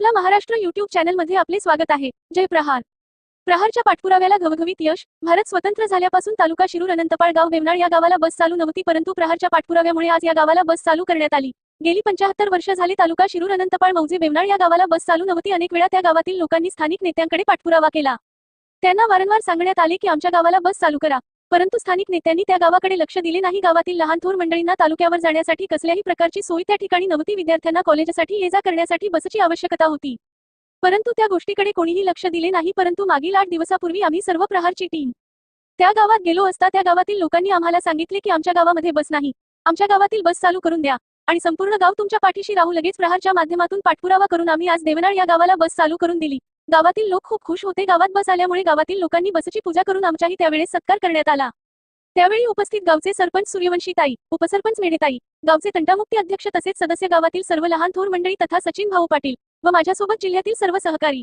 आपला महाराष्ट्र युट्यूब चॅनलमध्ये आपले स्वागत आहे. जय प्रहार. प्रहारच्या पाठपुराव्याला घवघवीत यश भारत स्वतंत्र झाल्यापासून तालुका शिरूर अनंतपाळ गाव बेवनाळ या गावाला बस चालू नव्हती परंतु प्रहारच्या पाठपुराव्यामुळे आज या गावाला बस चालू करण्यात आली. गेली पंचाहत्तर वर्ष झाली तालुका शिरूर अनंतपाळ मौजे बेवनाळ या गावाला बस चालू नव्हती. अनेक वेळा त्या गावातील लोकांनी स्थानिक नेत्यांकडे पाठपुरावा केला. त्यांना वारंवार सांगण्यात आले की आमच्या गावाला बस चालू करा. परंतु स्थानिक नेत्यांनी त्या गावाकडे लक्ष दिले नाही. गावातील लहान थोर मंडळींना तालुक्यावर जाण्यासाठी कसल्याही प्रकारची सोय त्या ठिकाणी नव्हती. विद्यार्थ्यांना कॉलेजसाठी ये जा करण्यासाठी बसची आवश्यकता होती. परंतु त्या गोष्टीकडे कोणीही लक्ष दिले नाही. परंतु मागील आठ दिवसापूर्वी आम्ही सर्व प्रहारची टीम त्या गावात गेलो असता त्या गावातील लोकांनी आम्हाला सांगितले की आमच्या गावामध्ये बस नाही. आमच्या गावातील बस चालू करून द्या आणि संपूर्ण गाव तुमच्या पाठीशी राहू. लगेच प्रहारच्या माध्यमातून पाठपुरावा करून आम्ही आज देवनाळ या गावाला बस चालू करून दिली. गावातील लोक खूप खुश होते. गावात बस आल्यामुळे गावातील लोकांनी बसची पूजा करून आमच्याही त्यावेळेस सत्कार करण्यात आला. त्यावेळी उपस्थित गावचे सरपंच सूर्यवंशी ताई उपसरपंच मेढेताई गावचे तंटामुक्ती अध्यक्ष तसेच सदस्य गावातील सर्व लहान थोर मंडळी तथा सचिन भाऊ पाटील व माझ्यासोबत जिल्ह्यातील सर्व सहकारी.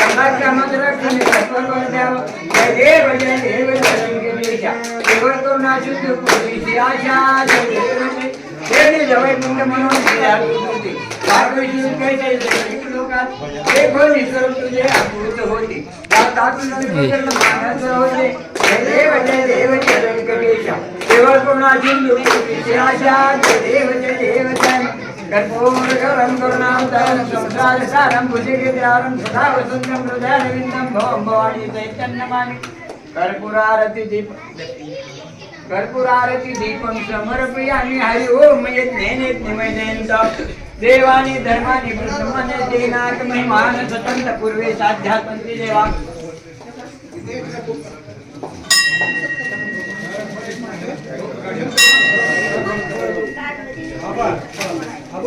रमणा देव जय देव जय गणेशा केवळ करुणा शुद्ध पुरी जय देव गर्भोमृगौरं करुणावतारं संसारसारं भुजगिरिहारं सुखावसुन्दं हृदयारविन्दं भवं भवानी चैतन्यमामि कर्पूरारति दीप कर्पूरारती दीपं समर्पयामि हरि ओम यज्ञेने निमयजयन्त देवानि धर्मानि प्रसमने तेनाक महिमान स्वतंत्र साध्यात्मन्ति देवा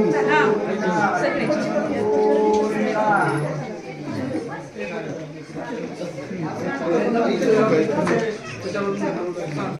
सगळ्याची